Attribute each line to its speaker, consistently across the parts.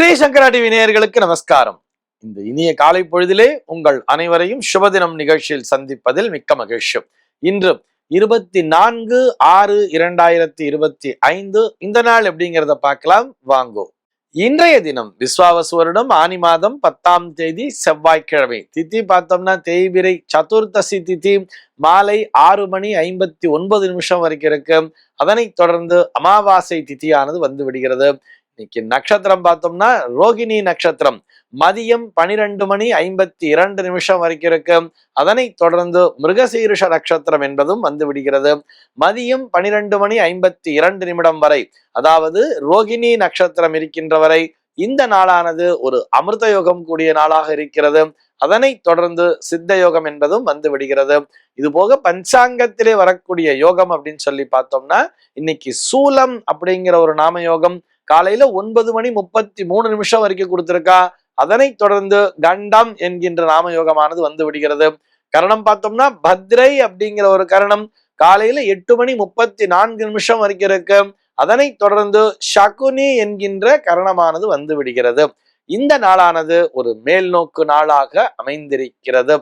Speaker 1: ஸ்ரீ சங்கரா TV நேயர்களுக்கு நமஸ்காரம். இந்த இனிய காலை பொழுதிலே உங்கள் அனைவரையும் சுபதினம் நிகழ்ச்சியில் சந்திப்பதில் மிக்க மகிழ்ச்சி. இன்று இருபத்தி நான்கு ஆறு இரண்டாயிரத்தி இருபத்தி ஐந்து. இந்த நாள் எப்படிங்கிறத பார்க்கலாம். வாங்கோ. இன்றைய தினம் விஸ்வாவசு வருடம். ஆனி மாதம் பத்தாம் தேதி செவ்வாய்க்கிழமை. திதி பார்த்தோம்னா தேய்பிரை சதுர்த்தசி திதி மாலை ஆறு மணி ஐம்பத்தி ஒன்பது நிமிஷம் வரைக்கும் இருக்கு. அதனைத் தொடர்ந்து அமாவாசை திதியானது வந்து விடுகிறது. இன்னைக்கு நட்சத்திரம் பார்த்தோம்னா ரோகிணி நட்சத்திரம். மதியம் பனிரெண்டு மணி ஐம்பத்தி இரண்டு நிமிஷம் வரைக்கும் இருக்கு. அதனை தொடர்ந்து மிருகசீருஷ நட்சத்திரம் என்பதும் வந்து விடுகிறது. மதியம் பனிரெண்டு மணி ஐம்பத்தி இரண்டு நிமிடம் வரை அதாவது ரோகிணி நட்சத்திரம் இருக்கின்ற வரை இந்த நாளானது ஒரு அமிர்த யோகம் கூடிய நாளாக இருக்கிறது. அதனை தொடர்ந்து சித்த யோகம் என்பதும் வந்து விடுகிறது. இது போக பஞ்சாங்கத்திலே வரக்கூடிய யோகம் அப்படின்னு சொல்லி பார்த்தோம்னா இன்னைக்கு சூலம் அப்படிங்கிற ஒரு நாம யோகம் காலையில ஒன்பது மணி முப்பத்தி மூணு நிமிஷம் வரைக்கும் கொடுத்திருக்கா. அதனை தொடர்ந்து கண்டம் என்கின்ற நாம யோகமானது வந்து விடுகிறது. கரணம் பார்த்தோம்னா பத்ரை அப்படிங்கிற ஒரு கரணம் காலையில எட்டு மணி முப்பத்தி நான்கு நிமிஷம் வரைக்கும் இருக்கு. அதனை தொடர்ந்து சகுனி என்கின்ற கரணமானது வந்து விடுகிறது. இந்த நாளானது ஒரு மேல் நோக்கு நாளாக அமைந்திருக்கிறது.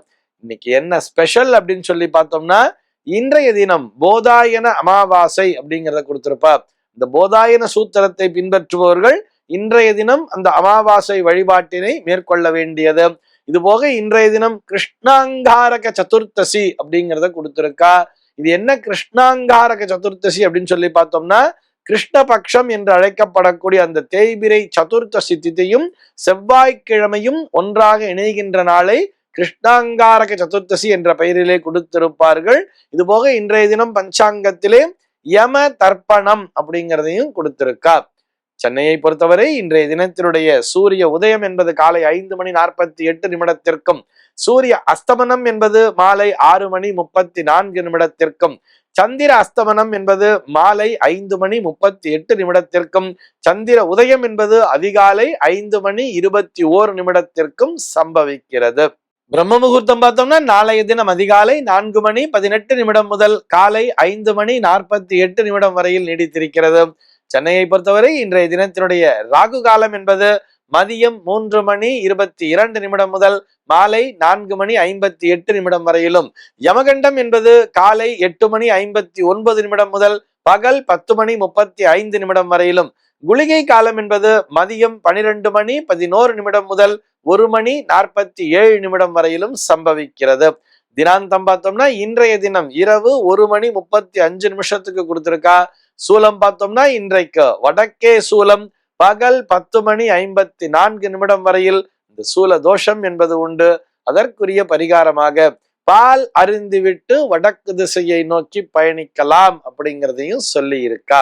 Speaker 1: இன்னைக்கு என்ன ஸ்பெஷல் அப்படின்னு சொல்லி பார்த்தோம்னா இன்றைய தினம் போதாயன அமாவாசை அப்படிங்கிறத கொடுத்துருப்பா இந்த போதாயன சூத்திரத்தை பின்பற்றுபவர்கள் இன்றைய தினம் அந்த அமாவாசை வழிபாட்டினை மேற்கொள்ள வேண்டியது. இது போக இன்றைய தினம் கிருஷ்ணாங்காரக சதுர்த்தசி அப்படிங்கிறத கொடுத்திருக்கா. இது என்ன கிருஷ்ணாங்காரக சதுர்த்தசி அப்படின்னு சொல்லி பார்த்தோம்னா கிருஷ்ணபக்ஷம் என்று அழைக்கப்படக்கூடிய அந்த தேய்பிரை சதுர்த்தசி திதியும் செவ்வாய்க்கிழமையும் ஒன்றாக இணைகின்ற நாளை கிருஷ்ணாங்காரக சதுர்த்தசி என்ற பெயரிலே கொடுத்திருப்பார்கள். இது போக இன்றைய தினம் பஞ்சாங்கத்திலே யம தர்ப்பணம் அப்படிங்கிறதையும் கொடுத்திருக்கா. சென்னையை பொறுத்தவரை இன்றைய தினத்தினுடைய சூரிய உதயம் என்பது காலை ஐந்து மணி நாற்பத்தி எட்டு நிமிடத்திற்கும் சூரிய அஸ்தமனம் என்பது மாலை ஆறு மணி முப்பத்தி நான்கு நிமிடத்திற்கும் சந்திர அஸ்தமனம் என்பது மாலை ஐந்து மணி முப்பத்தி எட்டு நிமிடத்திற்கும் சந்திர உதயம் என்பது அதிகாலை ஐந்து மணி இருபத்தி ஓரு நிமிடத்திற்கும் சம்பவிக்கிறது. பிரம்ம முகூர்த்தம் பார்த்தோம்னா நாளைய தினம் அதிகாலை நான்கு மணி பதினெட்டு நிமிடம் முதல் காலை ஐந்து மணி நாற்பத்தி எட்டு நிமிடம் வரையில் நீடித்திருக்கிறது. சென்னையை பொறுத்தவரை இன்றைய தினத்தினுடைய ராகு காலம் என்பது மதியம் மூன்று மணி இருபத்தி இரண்டு நிமிடம் முதல் மாலை நான்கு மணி ஐம்பத்தி எட்டு நிமிடம் வரையிலும். யமகண்டம் என்பது காலை எட்டு மணி ஐம்பத்தி ஒன்பது நிமிடம் முதல் பகல் பத்து மணி முப்பத்தி ஐந்து நிமிடம் வரையிலும். குளிகை காலம் என்பது மதியம் பனிரெண்டு மணி பதினோரு நிமிடம் முதல் ஒரு மணி நாற்பத்தி ஏழு நிமிடம் வரையிலும் சம்பவிக்கிறது. தினாந்தம் பார்த்தோம்னா இன்றைய தினம் இரவு ஒரு மணி முப்பத்தி அஞ்சு நிமிஷத்துக்கு கொடுத்திருக்கா. சூலம் பார்த்தோம்னா இன்றைக்கு. வடக்கே சூலம் பகல் பத்து மணி ஐம்பத்தி நான்கு நிமிடம் வரையில் இந்த சூல தோஷம் என்பது உண்டு. அதற்குரிய பரிகாரமாக பால் அருந்திவிட்டு வடக்கு திசையை நோக்கி பயணிக்கலாம் அப்படிங்கிறதையும் சொல்லி இருக்கா